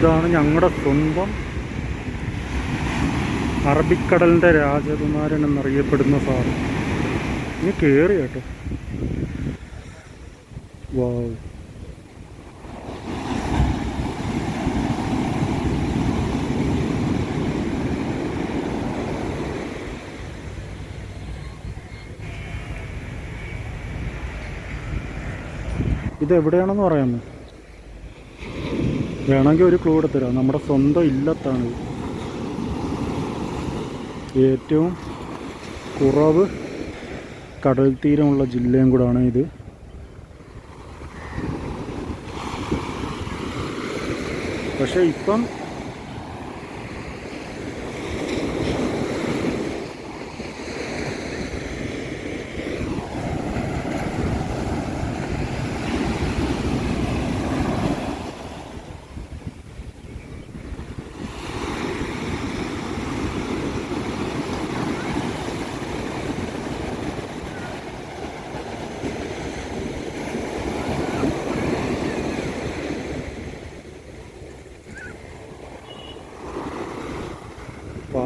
ഇതാണ് ഞങ്ങളുടെ സ്വന്തം അറബിക്കടലിന്റെ രാജകുമാരൻ എന്നറിയപ്പെടുന്ന സാറ് ഇനി കയറി കേട്ടോ. വാവ് ഇത് എവിടെയാണെന്ന് പറയാമോ? വേണമെങ്കിൽ ഒരു ക്ലൂ എടുത്തരാം നമ്മുടെ സ്വന്തം ഇല്ലത്താണ്. ഏറ്റവും കുറവ് കടൽ തീരമുള്ള ജില്ലയും കൂടാണ് ഇത്. പക്ഷേ ഇപ്പം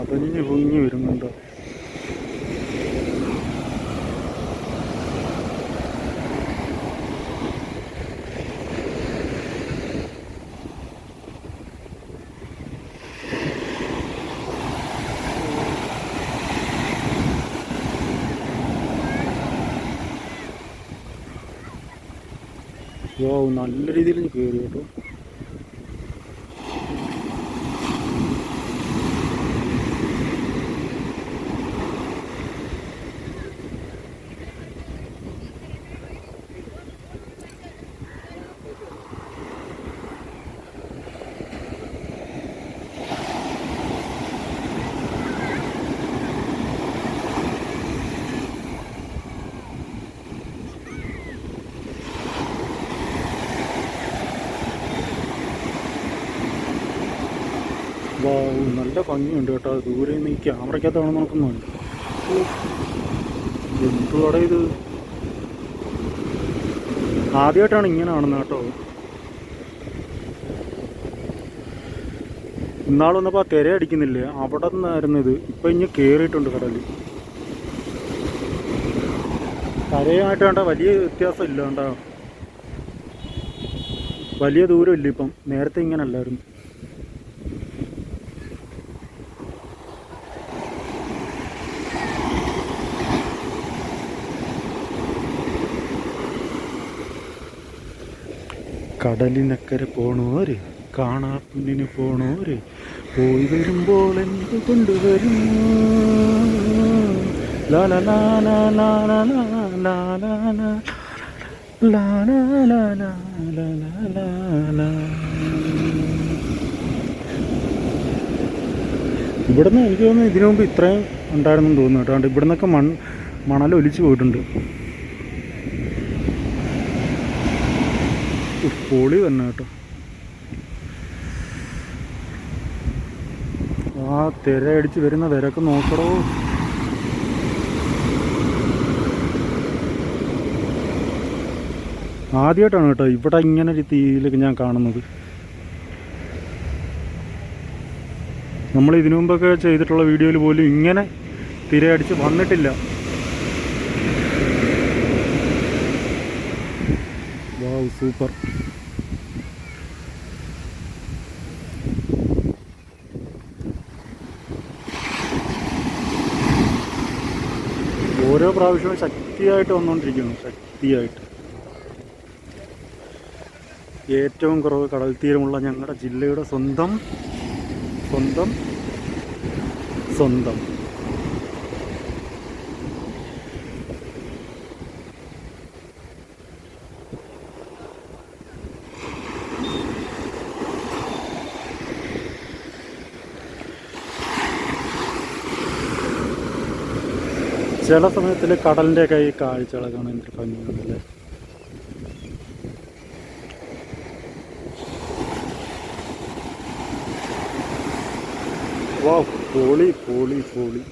പതഞ്ഞ് പൊങ്ങി വരുന്നുണ്ട്. നല്ല രീതിയിൽ കയറി കേട്ടോ. നല്ല ഭംഗിയുണ്ട് കേട്ടോ. ദൂരെ നിന്ന് ഈ ക്യാമറയ്ക്കകത്താണ് നോക്കുന്നത് എന്തുവാടെ ഇത്? ആദ്യമായിട്ടാണ് ഇങ്ങനെ കാണുന്നത് കേട്ടോ. ഇന്നാൾ വന്നപ്പോൾ ആ തിര അടിക്കുന്നില്ലേ. അവിടെ നിന്നായിരുന്നു ഇത്. ഇപ്പം ഇനി കയറിയിട്ടുണ്ട് കടലിൽ കരയുമായിട്ട് വേണ്ട വലിയ വ്യത്യാസം ഇല്ല വലിയ ദൂരമില്ല ഇപ്പം. നേരത്തെ ഇങ്ങനെ അല്ലായിരുന്നു. കടലിനക്കരെ പോണോര് കാണാപ്പുണ്ണിന് പോണോര് പോയി വരുമ്പോൾ എന്ത് കൊണ്ടുവരും ഇവിടുന്ന് എനിക്ക് തോന്നുന്നു ഇതിനു മുമ്പ് ഇത്രയും ഉണ്ടായിരുന്നു തോന്നുന്നു കേട്ടോ ഇവിടുന്നൊക്കെ മൺ മണൽ ഒലിച്ചു പോയിട്ടുണ്ട് പൊളി തന്നെ കേട്ടോ. ആ തിര അടിച്ച് വരുന്ന തിരക്ക് നോക്കടോ. ആദ്യമായിട്ടാണ് കേട്ടോ ഇവിടെ ഇങ്ങനെ ഒരു തീയിലൊക്കെ ഞാൻ കാണുന്നത്. നമ്മൾ ഇതിനു മുമ്പൊക്കെ ചെയ്തിട്ടുള്ള വീഡിയോയിൽ പോലും ഇങ്ങനെ തിരയടിച്ച് വന്നിട്ടില്ല. വാവ് സൂപ്പർ ഓരോ പ്രാവശ്യവും ശക്തിയായിട്ട് വന്നുകൊണ്ടിരിക്കുന്നു ശക്തിയായിട്ട്. ഏറ്റവും കുറവ് കടൽ തീരമുള്ള ഞങ്ങളുടെ ജില്ലയുടെ സ്വന്തം സ്വന്തം സ്വന്തം. ചില സമയത്തിൽ കടലിന്റെ ഈ കാഴ്ചകൾ കാണാൻ എനിക്ക് ഭംഗിയാണല്ലേ വാ പോളി പോളി പൊളി.